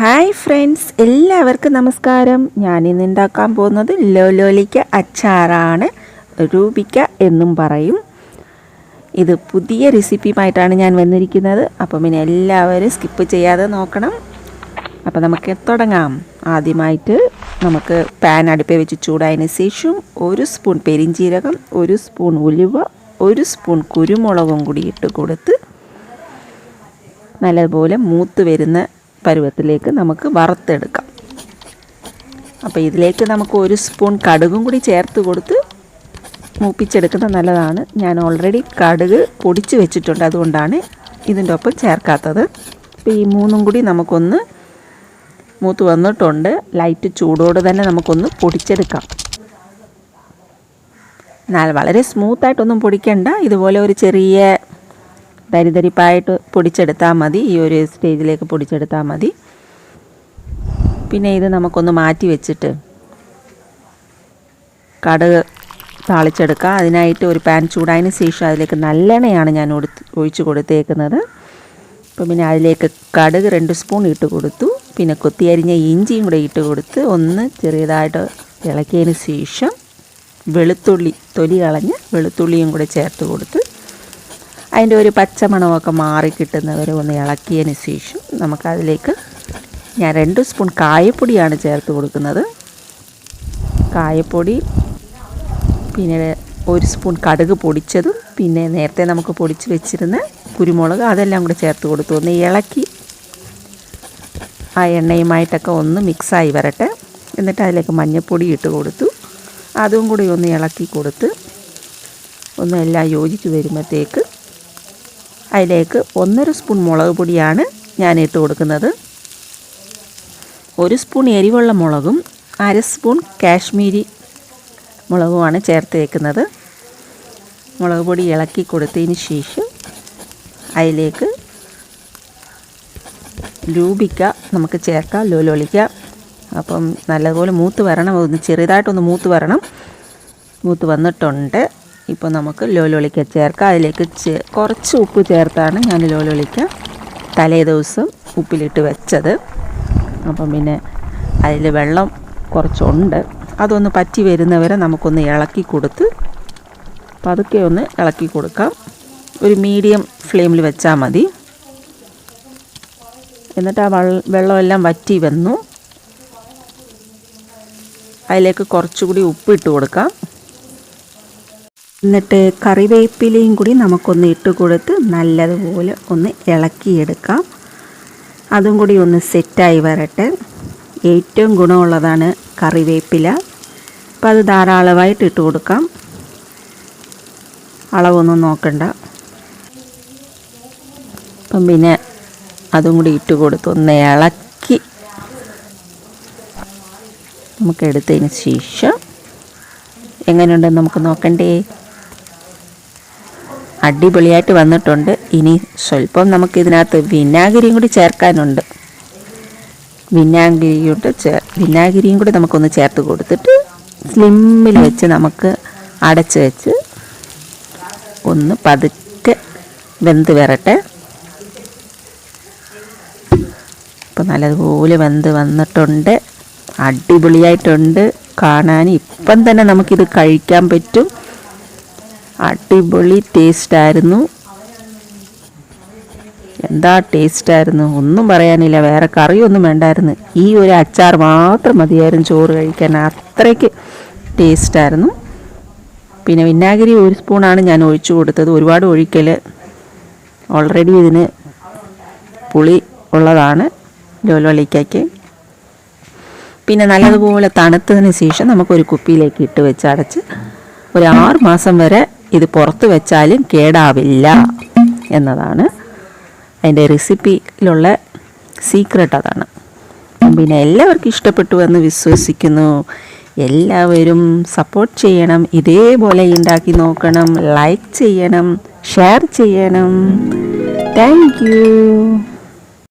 Hi friends എല്ലാവർക്കും നമസ്കാരം. ഞാനിന്ന് ഉണ്ടാക്കാൻ പോകുന്നത് ലോലോലിക്ക അച്ചാറാണ്. രൂപിക്ക എന്നും പറയും. ഇത് പുതിയ റെസിപ്പിയുമായിട്ടാണ് ഞാൻ വന്നിരിക്കുന്നത്. അപ്പം പിന്നെ എല്ലാവരും സ്കിപ്പ് ചെയ്യാതെ നോക്കണം. അപ്പം നമുക്ക് തുടങ്ങാം. ആദ്യമായിട്ട് നമുക്ക് പാൻ അടുപ്പേ വെച്ച് ചൂടായതിന് ശേഷം ഒരു സ്പൂൺ പെരിഞ്ചീരകം ഒരു സ്പൂൺ ഉലുവ ഒരു സ്പൂൺ കുരുമുളകും കൂടി ഇട്ട് കൊടുത്ത് നല്ലതുപോലെ മൂത്ത് വരുന്ന പരുവത്തിലേക്ക് നമുക്ക് വറുത്തെടുക്കാം. അപ്പോൾ ഇതിലേക്ക് നമുക്ക് ഒരു സ്പൂൺ കടുകും കൂടി ചേർത്ത് കൊടുത്ത് മൂപ്പിച്ചെടുക്കുന്നത് നല്ലതാണ്. ഞാൻ ഓൾറെഡി കടുക് പൊടിച്ച് വെച്ചിട്ടുണ്ട്. അതുകൊണ്ടാണ് ഇതിന്റെ ഒപ്പം ചേർക്കാത്തത്. അപ്പോൾ ഈ മൂന്നും കൂടി നമുക്കൊന്ന് മൂത്ത് വന്നിട്ടുണ്ട്. ലൈറ്റ് ചൂടോട് തന്നെ നമുക്കൊന്ന് പൊടിച്ചെടുക്കാം. എന്നാൽ വളരെ സ്മൂത്തായിട്ടൊന്നും പൊടിക്കണ്ട. ഇതുപോലെ ഒരു ചെറിയ തരിതരിപ്പായിട്ട് പൊടിച്ചെടുത്താൽ മതി. ഈ ഒരു സ്റ്റേജിലേക്ക് പൊടിച്ചെടുത്താൽ മതി. പിന്നെ ഇത് നമുക്കൊന്ന് മാറ്റി വെച്ചിട്ട് കടുക് താളിച്ചെടുക്കുക അതിനായിട്ട് ഒരു പാൻ ചൂടായതിന് ശേഷം അതിലേക്ക് നല്ലെണ്ണയാണ് ഞാൻ ഒഴിച്ച് കൊടുത്തേക്കുന്നത്. അപ്പം പിന്നെ അതിലേക്ക് കടുക് രണ്ട് സ്പൂൺ ഇട്ട് കൊടുത്തു. പിന്നെ കൊത്തിയരിഞ്ഞ ഇഞ്ചിയും കൂടെ ഇട്ട് കൊടുത്ത് ഒന്ന് ചെറിയതായിട്ട് ഇളക്കിയതിന് ശേഷം വെളുത്തുള്ളി തൊലി കളഞ്ഞ് വെളുത്തുള്ളിയും കൂടെ ചേർത്ത് കൊടുത്ത് അതിന്റെ ഒരു പച്ചമണമൊക്കെ മാറി കിട്ടുന്നവരെ ഒന്ന് ഇളക്കിയതിന് ശേഷം നമുക്കതിലേക്ക് ഞാൻ രണ്ട് സ്പൂൺ കായപ്പൊടിയാണ് ചേർത്ത് കൊടുക്കുന്നത്. കായപ്പൊടി പിന്നെ ഒരു സ്പൂൺ കടുക് പൊടിച്ചതും പിന്നെ നേരത്തെ നമുക്ക് പൊടിച്ച് വെച്ചിരുന്ന കുരുമുളക് അതെല്ലാം കൂടെ ചേർത്ത് കൊടുത്തു. ഒന്ന് ഇളക്കി ആ എണ്ണയുമായിട്ടൊക്കെ ഒന്ന് മിക്സായി വരട്ടെ. എന്നിട്ട് അതിലേക്ക് മഞ്ഞൾപ്പൊടി ഇട്ട് കൊടുത്തു. അതും കൂടി ഒന്ന് ഇളക്കി കൊടുത്ത് ഒന്ന് എല്ലാം യോജിച്ച് വരുമ്പോഴത്തേക്ക് അതിലേക്ക് ഒന്നര സ്പൂൺ മുളക് പൊടിയാണ് ഞാൻ ഇട്ട് കൊടുക്കുന്നത്. ഒരു സ്പൂൺ എരിവുള്ള മുളകും അര സ്പൂൺ കാശ്മീരി മുളകുമാണ് ചേർത്ത് വയ്ക്കുന്നത് മുളക് പൊടി ഇളക്കി കൊടുത്തതിന് ശേഷം അതിലേക്ക് രൂപിക്ക നമുക്ക് ചേർക്കാം ലോലോളിക്ക അപ്പം നല്ലതുപോലെ മൂത്ത് വരണം. ഒന്ന് ചെറുതായിട്ടൊന്ന് മൂത്ത് വരണം. മൂത്ത് വന്നിട്ടുണ്ട്. ഇപ്പോൾ നമുക്ക് ലോലോളിക്ക ചേർക്കാം. അതിലേക്ക് കുറച്ച് ഉപ്പ് ചേർത്താണ് ഞാൻ ലോലോളിക്ക തലേ ദിവസം ഉപ്പിലിട്ട് വെച്ചത്. അപ്പം പിന്നെ അതിൽ വെള്ളം കുറച്ചുണ്ട്. അതൊന്ന് പറ്റി വരുന്നവരെ നമുക്കൊന്ന് ഇളക്കി കൊടുത്ത് പതുക്കെ ഒന്ന് ഇളക്കി കൊടുക്കാം. ഒരു മീഡിയം ഫ്ലെയിമിൽ വെച്ചാൽ മതി. എന്നിട്ട് ആ വെള്ളമെല്ലാം വറ്റി വന്നു. അതിലേക്ക് കുറച്ചുകൂടി ഉപ്പിട്ട് കൊടുക്കാം. എന്നിട്ട് കറിവേപ്പിലയും കൂടി നമുക്കൊന്ന് ഇട്ട് കൊടുത്ത് നല്ലതുപോലെ ഒന്ന് ഇളക്കിയെടുക്കാം. അതും കൂടി ഒന്ന് സെറ്റായി വരട്ടെ. ഏറ്റവും ഗുണമുള്ളതാണ് കറിവേപ്പില. അപ്പോൾ അത് ധാരാളമായിട്ട് ഇട്ട് കൊടുക്കാം. അളവൊന്നും നോക്കണ്ട. അപ്പം പിന്നെ അതും കൂടി ഇട്ട് കൊടുത്ത് ഒന്ന് ഇളക്കി നമുക്ക് എടുത്തതിന് ശേഷം എങ്ങനെയുണ്ടെന്ന് നമുക്ക് നോക്കണ്ടേ? അടിപൊളിയായിട്ട് വന്നിട്ടുണ്ട്. ഇനി സ്വല്പം നമുക്കിതിനകത്ത് വിനാഗിരിയും കൂടി ചേർക്കാനുണ്ട്. വിനാഗിരിയോട്ട് ചേ വിനാഗിരിയും കൂടി നമുക്കൊന്ന് ചേർത്ത് കൊടുത്തിട്ട് സ്ലിമ്മിൽ വെച്ച് നമുക്ക് അടച്ച് വെച്ച് ഒന്ന് പതുക്കെ വെന്ത് വരട്ടെ. ഇപ്പം നല്ലതുപോലെ വെന്ത് വന്നിട്ടുണ്ട്. അടിപൊളിയായിട്ടുണ്ട്. കാണാൻ ഇപ്പം തന്നെ നമുക്കിത് കഴിക്കാൻ പറ്റും. അടിപൊളി ടേസ്റ്റായിരുന്നു എന്താ ടേസ്റ്റായിരുന്നു ഒന്നും പറയാനില്ല. വേറെ കറിയൊന്നും വേണ്ടായിരുന്നു. ഈ ഒരു അച്ചാർ മാത്രം മതിയായിരുന്നു ചോറ് കഴിക്കാൻ. അത്രയ്ക്ക് ടേസ്റ്റായിരുന്നു പിന്നെ വിനാഗിരി ഒരു സ്പൂണാണ് ഞാൻ ഒഴിച്ചു കൊടുത്തത്. ഒരുപാട് ഒഴിക്കൽ ഓൾറെഡി ഇതിന് പുളി ഉള്ളതാണ് ലോലോളിക്കയ്ക്ക് പിന്നെ നല്ലതുപോലെ തണുത്തതിന് ശേഷം നമുക്കൊരു കുപ്പിയിലേക്ക് ഇട്ട് വെച്ച് അടച്ച് ഒരു ആറ് മാസം വരെ ഇത് പുറത്ത് വെച്ചാലും കേടാവില്ല എന്നതാണ് അതിന്റെ റെസിപ്പിയിലുള്ള സീക്രട്ട് അതാണ്. പിന്നെ എല്ലാവർക്കും ഇഷ്ടപ്പെട്ടു എന്ന് വിശ്വസിക്കുന്നു. എല്ലാവരും സപ്പോർട്ട് ചെയ്യണം. ഇതേപോലെ ഉണ്ടാക്കി നോക്കണം. ലൈക്ക് ചെയ്യണം. ഷെയർ ചെയ്യണം. താങ്ക്